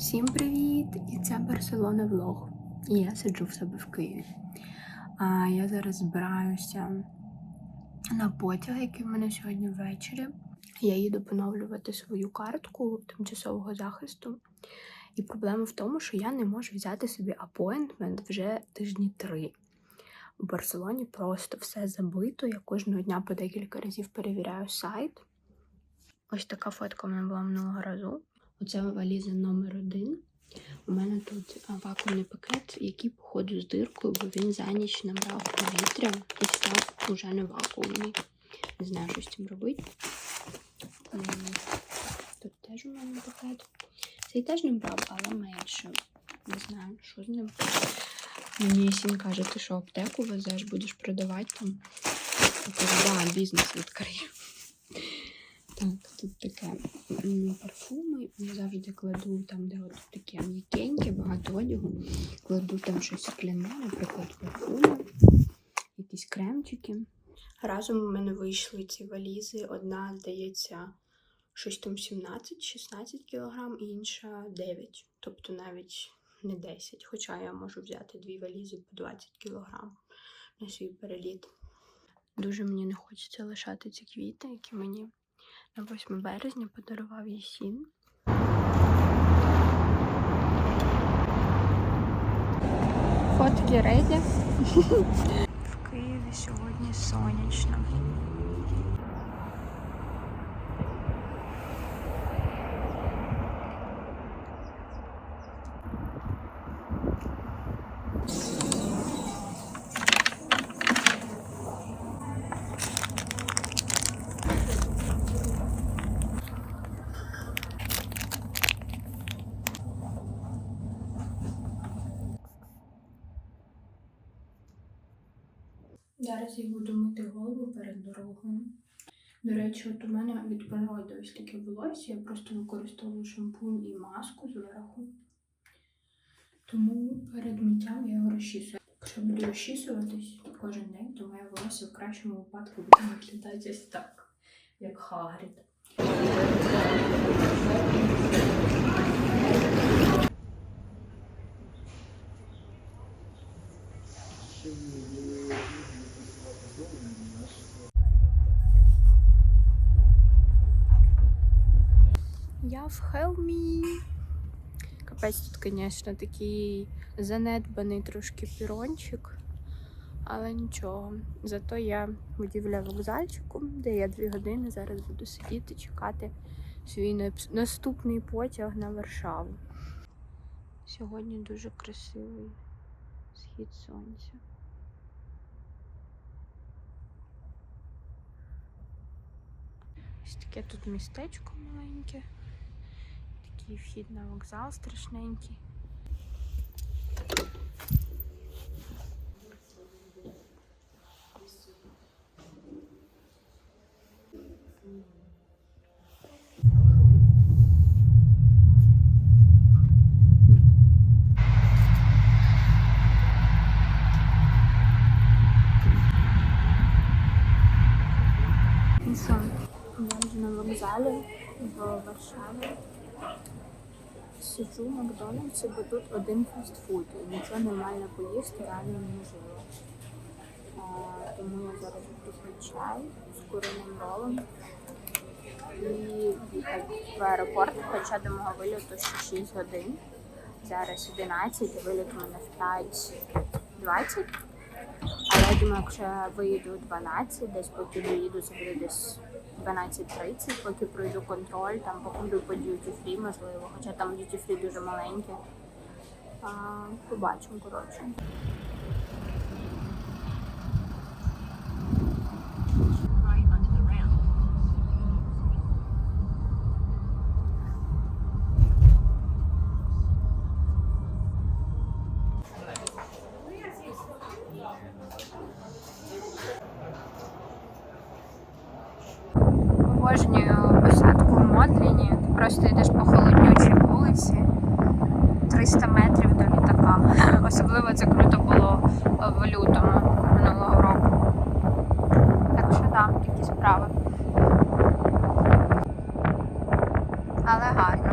Всім привіт! І це Барселона влог. І я сиджу в себе в Києві. А я зараз збираюся на потяг, який в мене сьогодні ввечері. Я їду поновлювати свою картку тимчасового захисту. І проблема в тому, що я не можу взяти собі апоінтмент вже тижні три. У Барселоні просто все забито. Я кожного дня по декілька разів перевіряю сайт. Ось така фотка в мене була минулого разу. Оце валіза номер один. У мене тут вакуумний пакет, який, походу, з диркою, бо він за ніч набрав повітря і став уже не вакуумний. Не знаю, що з цим робити. Тут теж у мене пакет. Цей теж не брав, але менше. Не знаю, що з ним. Мені сін каже, ти що аптеку везеш, будеш продавати там. Я да, бізнес відкрию. Тут таке парфуми. Я завжди кладу там, де от таке м'якеньке, багато одягу. Кладу там щось скляне, наприклад, парфуми, якісь кремчики. Разом у мене вийшли ці валізи. Одна, здається, щось там 17-16 кілограм, інша 9. Тобто навіть не 10. Хоча я можу взяти дві валізи по 20 кілограм на свій переліт. Дуже мені не хочеться лишати ці квіти, які мені на 8 березня подарував Єсін. Фотки реді. В Києві сьогодні сонячно. Зараз я буду мити голову перед дорогою. До речі, от у мене від природи ось таке волосся. Я просто використовую шампунь і маску зверху. Тому перед миттям я його розчісую. Якщо буду розчісуватись кожен день, то моє волосся в кращому випадку буде виглядати ось так, як Хагрід. Я в Хелмі. Капець тут, звісно, такий занедбаний трошки пірончик. Але нічого. Зато я будівля вокзальчику, де я дві години зараз буду сидіти, чекати свій наступний потяг на Варшаву. Сьогодні дуже красивий схід сонця. Ось таке тут містечко маленьке. Такий вхід на вокзал страшненький. Ну я вже на вокзалі в Варшаві. Сиджу в Макдональдсі, бо тут один фастфуд. І нічого нормально поїсти реально неможливо. Тому я зараз буду чай з куриним ролом і в аеропорт, хоча до мого виліту ще 6 годин. Зараз 11, і виліт у мене в 5.20. Але я думаю, якщо я виїду 12, десь поки доїду, це буде десь 12.30, поки пройду контроль, там походу по duty free, можливо, хоча там duty free дуже маленьке. Побачимо, коротше. Мадліні. Ти просто йдеш по холоднючій вулиці 300 метрів до літака. Особливо це круто було в лютому минулого року. Так що да, такі справи. Але гарно.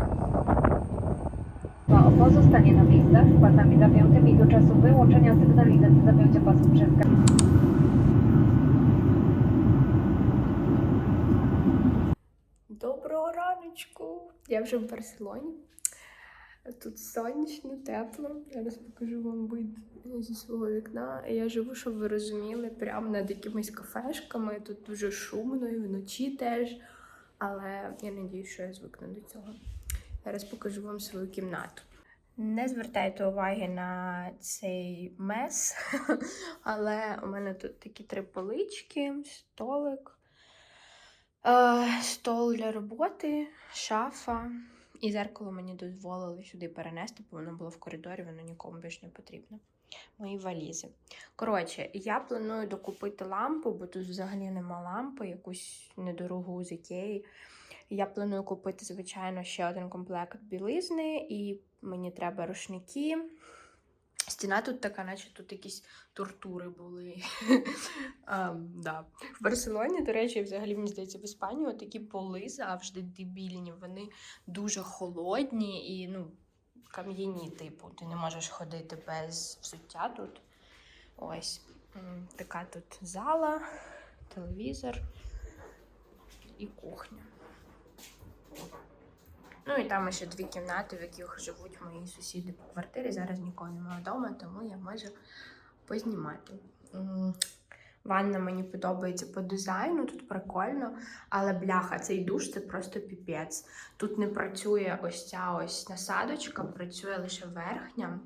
Obozo stanie na miejscach. Wpadami zawiącie i do czasu wyłączenia sygnalizacji zawiącie pasów przez раночку! Я вже в Барселоні. Тут сонячно, тепло. Зараз покажу вам вид зі свого вікна. Я живу, щоб ви розуміли, прямо над якимись кафешками. Тут дуже шумно і вночі теж. Але я надію, що я звикну до цього. Зараз покажу вам свою кімнату. Не звертайте уваги на цей мес, але у мене тут такі три полички, столик. Е, стол для роботи, шафа. І зеркало мені дозволили сюди перенести, бо воно було в коридорі, воно нікому більш не потрібно. Мої валізи. Коротше, я планую докупити лампу, бо тут взагалі нема лампи, якусь недорогу з Ікеї. Я планую купити, звичайно, ще один комплект білизни, і мені треба рушники. Стіна тут така, наче тут якісь тортури були. да. В Барселоні, до речі, взагалі мені здається, в Іспанії такі поли завжди дебільні, вони дуже холодні і ну, кам'яні, типу. Ти не можеш ходити без взуття тут. Ось така тут зала, телевізор і кухня. Ну і там ще дві кімнати, в яких живуть мої сусіди по квартирі. Зараз нікого немає вдома, тому я можу познімати. Ванна мені подобається по дизайну, тут прикольно, але бляха, цей душ це просто піпець. Тут не працює ось ця ось насадочка, працює лише верхня.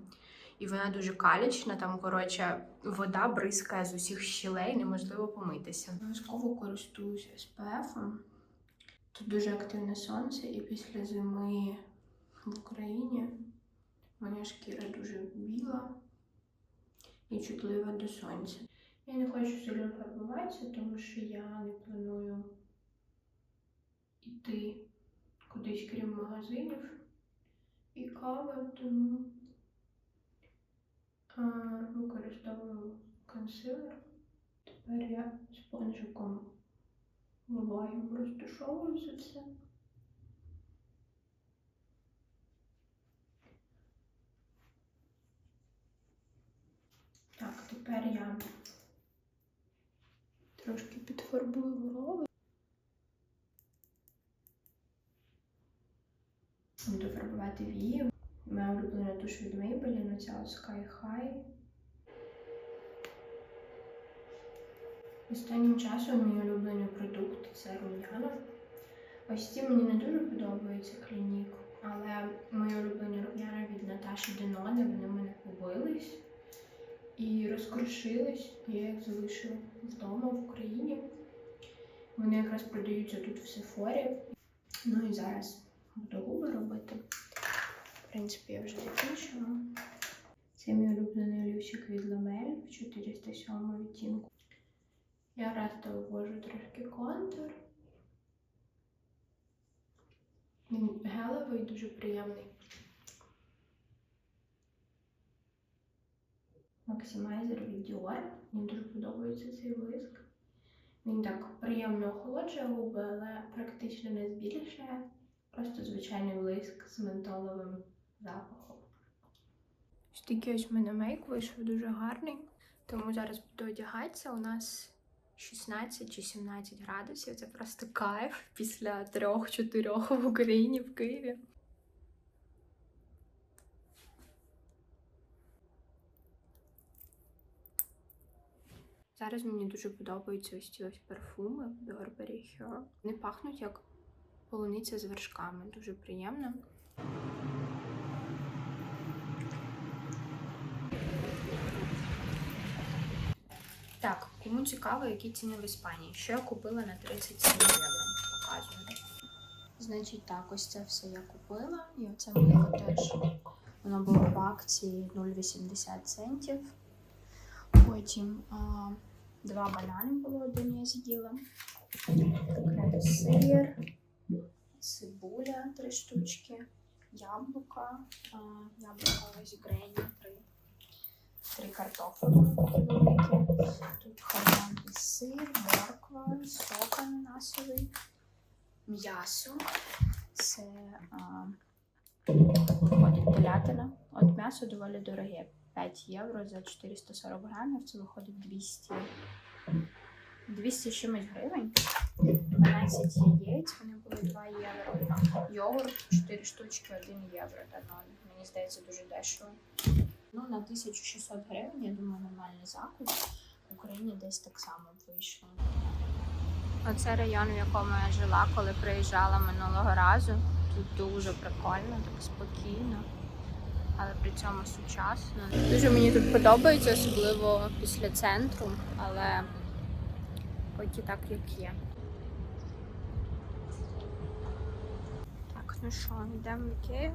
І вона дуже калічна, там, коротше, вода бризкає з усіх щілей, неможливо помитися. Обов'язково користуюся SPF. Тут дуже активне сонце, і після зими в Україні моя шкіра дуже біла і чутлива до сонця. Я не хочу сильно фарбуватися, тому що я не планую йти кудись крім магазинів і кави, тому а, використовую консилер. Тепер я спонжиком влагою розташовую це все. Так, тепер я трошки підфарбую брови. Буду фарбувати вії. Моя улюблена туш від Maybelline, оця Sky High. Останнім часом мій улюблений продукт це рум'яна. Ось ці мені не дуже подобаються клінік, але мої улюблені рум'яна від Наташі Денони, вони в мене побились і розкрушились. Я їх залишила вдома в Україні. Вони якраз продаються тут в Сефорі. Ну і зараз буду губи робити. В принципі, я вже закінчила. Це мій улюблений олівчик від Ламель в 407 відтінку. Я раз ввожу трошки контур. Він гелевий, дуже приємний. Максимайзер від Dior. Мені дуже подобається цей блиск. Він так приємно охолоджує губи, але практично не збільшує. Просто звичайний блиск з ментоловим запахом. Ось такий ось в мене мейк вийшов дуже гарний. Тому зараз буду одягатися. У нас 16 чи 17 градусів. Це просто кайф після 3-4 в Україні в Києві. Зараз мені дуже подобаються ось ці ось парфуми Burberry Her. Вони пахнуть як полуниця з вершками. Дуже приємно. Так, кому цікаво, які ціни в Іспанії. Що я купила на 37 євро? Показую. Значить, так, ось це все я купила. І оце мило теж. Воно було в акції 0,80 центів. Потім а, два банани було, один я з'їла. Сир, цибуля, три штучки, яблука, а, яблука ось грені, три. Три картофелі великі. Тут і сир, морква, сок ананасовий, м'ясо. Це а, входить телятина. От м'ясо доволі дороге. 5 євро за 440 грамів, це виходить 200. 200 чимось гривень. 12 яєць, вони були 2 євро. Йогурт 4 штучки, 1 євро. Ну, мені здається, дуже дешево. Ну, на 1600 гривень, я думаю, нормальний закуп. Україні десь так само вийшло. Оце район, в якому я жила, коли приїжджала минулого разу. Тут дуже прикольно, так спокійно, але при цьому сучасно. Дуже мені тут подобається, особливо після центру, але поки так як є. Так, ну що, йдемо в Ікею.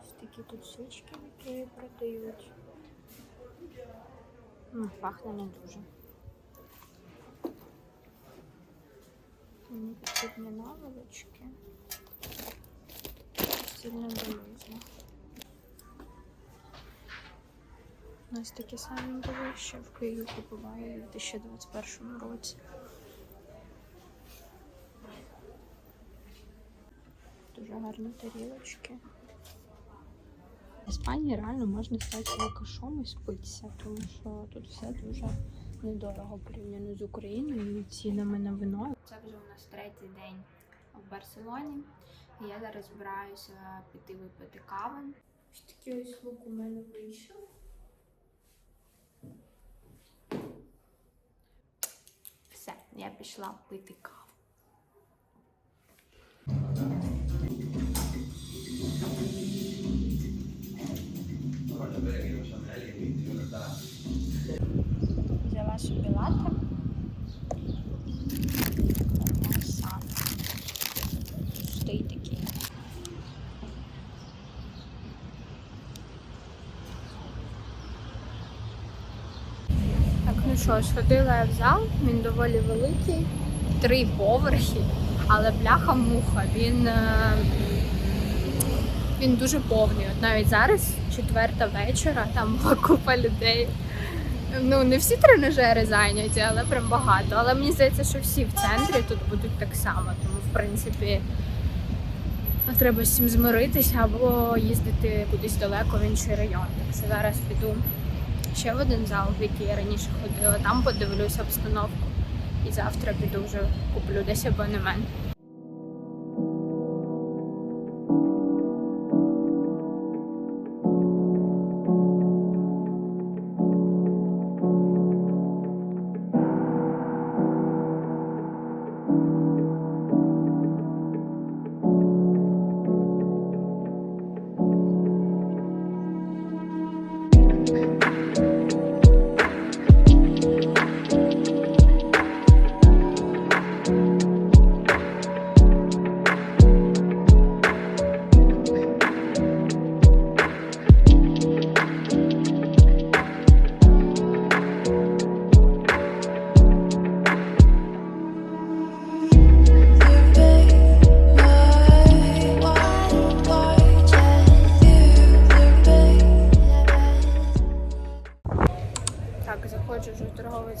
Ось такі свічки в продають. М, Пахне не дуже. Мені потрібні наволочки. Стільна білизна. Ось такі самі були ще в Києві купували у 2021 році. Дуже гарні тарілочки. В Іспанії реально можна стати алкашом і спитися, тому що тут все дуже недорого порівняно з Україною і цінами на вино. Це вже у нас третій день в Барселоні. Я зараз збираюся піти випити кави. Ось такий ось лук у мене вийшов. Все, я пішла пити каву. Взяла собі. Стоїть такий. Так, ну що, сходила я в зал, він доволі великий, три поверхи, але бляха-муха, він, е, він дуже повний. От навіть зараз, четверта вечора, там була купа людей. Ну, не всі тренажери зайняті, але прям багато. Але мені здається, що всі в центрі тут будуть так само. Тому, в принципі, треба з цим змиритися або їздити кудись далеко в інший район. Так що зараз піду ще в один зал, в який я раніше ходила. Там подивлюся обстановку. І завтра піду вже куплю десь абонемент.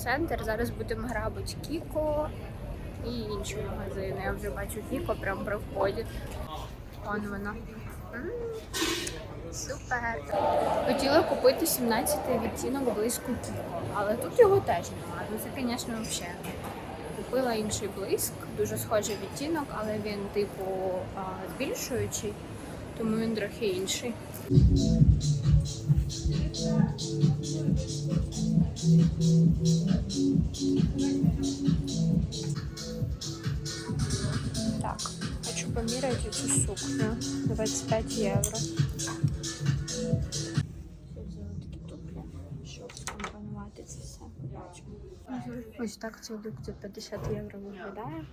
Центр. Зараз будемо грабити Кіко і інші магазини. Я вже бачу Кіко прямо при вході. Вон вона. Супер. Хотіла купити 17-й відтінок блиску Кіко, але тут його теж немає. Ну це, звісно, взагалі. Купила інший блиск, дуже схожий відтінок, але він типу збільшуючий, тому він трохи інший. Так, хочу поміряти цю сукню. 25 євро. Взяла такі туфлі, щоб скомпонувати це все. Ось так цей лук за 50 євро виглядає.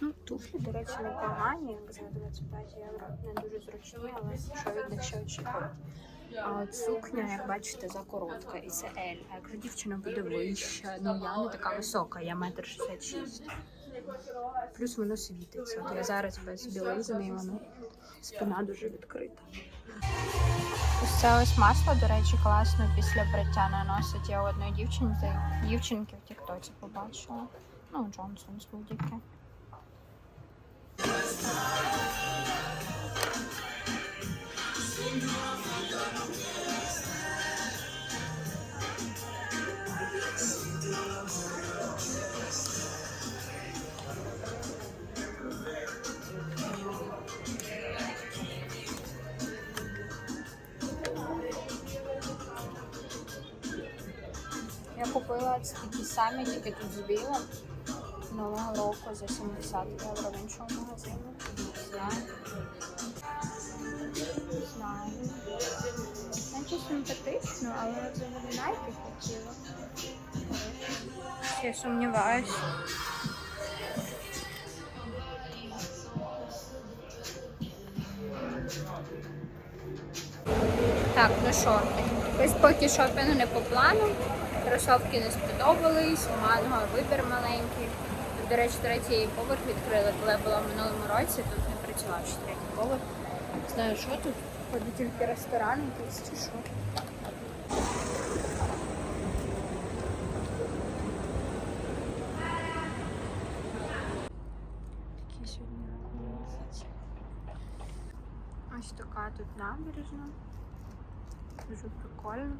Ну, туфлі, до речі, непогані, як за 25 євро. Не дуже зручні, але що від них ще очікувати. А от як бачите, закоротка, і це L. А якщо дівчина буде вища, ну я не така висока, я метр шістдесят шість. Плюс воно світиться. От я зараз без білизни, і воно спина дуже відкрита. Ось це ось масло, до речі, класно після бриття наносить. Я у одної дівчинки, дівчинки в Тіктоці побачила. Ну, Джонсон з будь-яке. Я купила такі самі, тільки тут збила. Нового року за 70 євро в іншому магазині. Знаю. Знаю. Симпатично, але я взагалі найки хотіла. Я сумніваюся. Так, ну що, ось поки шопінг не по плану. Кросовки не сподобались, у манго вибір маленький. До речі, третій поверх відкрили, коли я була в минулому році, тут не працював ще третій поверх. Знаю, що тут. Ходить тільки ресторан якийсь чи що. Такі сьогодні. Ось така тут набережна. Дуже прикольно.